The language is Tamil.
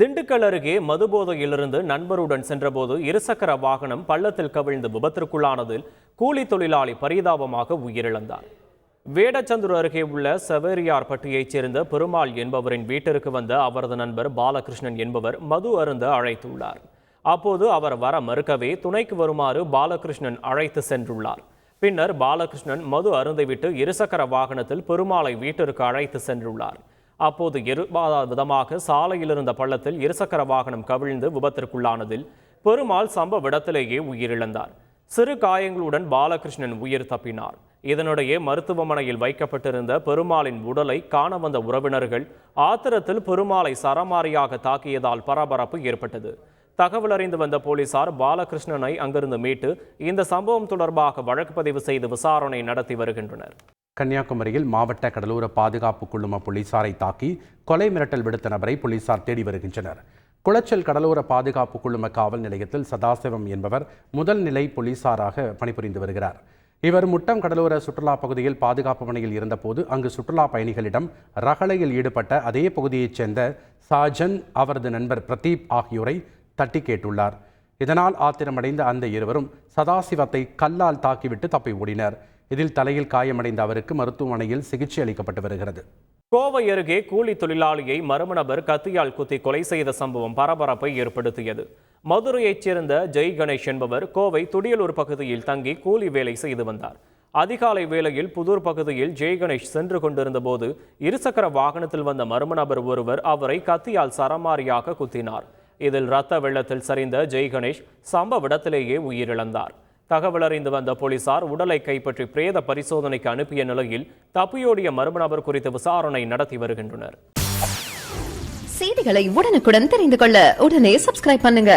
திண்டுக்கல் அருகே மதுபோதையிலிருந்து நண்பருடன் சென்றபோது இருசக்கர வாகனம் பள்ளத்தில் கவிழ்ந்து விபத்திற்குள்ளானதில் கூலி தொழிலாளி பரிதாபமாக உயிரிழந்தார். வேடச்சந்தூர் அருகே உள்ள செவேரியார்பட்டியைச் சேர்ந்த பெருமாள் என்பவரின் வீட்டிற்கு வந்த அவரது நண்பர் பாலகிருஷ்ணன் என்பவர் மது அருந்த அழைத்துள்ளார். அப்போது அவர் வர மறுக்கவே துணைக்கு வருமாறு பாலகிருஷ்ணன் அழைத்து சென்றுள்ளார். பின்னர் பாலகிருஷ்ணன் மது அருந்திவிட்டு இருசக்கர வாகனத்தில் பெருமாளை வீட்டிற்கு அழைத்து சென்றுள்ளார். அப்போது எதிர்பாராத விதமாக சாலையில் இருந்த பள்ளத்தில் இருசக்கர வாகனம் கவிழ்ந்து விபத்திற்குள்ளானதில் பெருமாள் சம்பவ இடத்திலேயே உயிரிழந்தார். சிறு காயங்களுடன் பாலகிருஷ்ணன் உயிர் தப்பினார். இதனிடையே மருத்துவமனையில் வைக்கப்பட்டிருந்த பெருமாளின் உடலை காண வந்த உறவினர்கள் ஆத்திரத்தில் பெருமாளை சரமாரியாக தாக்கியதால் பரபரப்பு ஏற்பட்டது. தகவல் அறிந்து வந்த போலீசார் பாலகிருஷ்ணனை அங்கிருந்து மீட்டு இந்த சம்பவம் தொடர்பாக வழக்கு பதிவு செய்து விசாரணை நடத்தி வருகின்றனர். கன்னியாகுமரியில் மாவட்ட கடலோர பாதுகாப்பு குழும போலீசாரை தாக்கி கொலை மிரட்டல் விடுத்த நபரை போலீசார் தேடி வருகின்றனர். குளச்சல் கடலோர பாதுகாப்பு குழும காவல் நிலையத்தில் சதாசிவம் என்பவர் முதல் நிலை போலீசாராக பணிபுரிந்து வருகிறார். இவர் முட்டம் கடலோர சுற்றுலா பகுதியில் பாதுகாப்பு பணியில் இருந்தபோது அங்கு சுற்றுலா பயணிகளிடம் ரகளையில் ஈடுபட்ட அதே பகுதியைச் சேர்ந்த சாஜன் அவரது நண்பர் பிரதீப் ஆகியோரை தட்டி கேட்டுள்ளார். இதனால் ஆத்திரமடைந்த அந்த இருவரும் சதாசிவத்தை கல்லால் தாக்கிவிட்டு தப்பி ஓடினர். இதில் தலையில் காயமடைந்த அவருக்கு மருத்துவமனையில் சிகிச்சை அளிக்கப்பட்டு வருகிறது. கோவை அருகே கூலி தொழிலாளியை மர்ம நபர் கத்தியால் குத்தி கொலை செய்த சம்பவம் பரபரப்பை ஏற்படுத்தியது. மதுரையைச் சேர்ந்த ஜெய் கணேஷ் என்பவர் கோவை துடியலூர் பகுதியில் தங்கி கூலி வேலை செய்து வந்தார். அதிகாலை வேளையில் புதூர் பகுதியில் ஜெய் கணேஷ் சென்று கொண்டிருந்த போது இருசக்கர வாகனத்தில் வந்த மர்ம நபர் ஒருவர் அவரை கத்தியால் சரமாரியாக குத்தினார். இதில் ரத்த வெள்ளத்தில் சரிந்த ஜெய் கணேஷ் சம்பவ இடத்திலேயே உயிரிழந்தார். தகவல் அறிந்து வந்த போலீசார் உடலை கைப்பற்றி பிரேத பரிசோதனைக்கு அனுப்பிய நிலையில் தப்பியோடிய மர்ம நபர் குறித்து விசாரணை நடத்தி வருகின்றனர். செய்திகளை உடனுக்குடன் தெரிந்து கொள்ள உடனே சப்ஸ்கிரைப் பண்ணுங்க.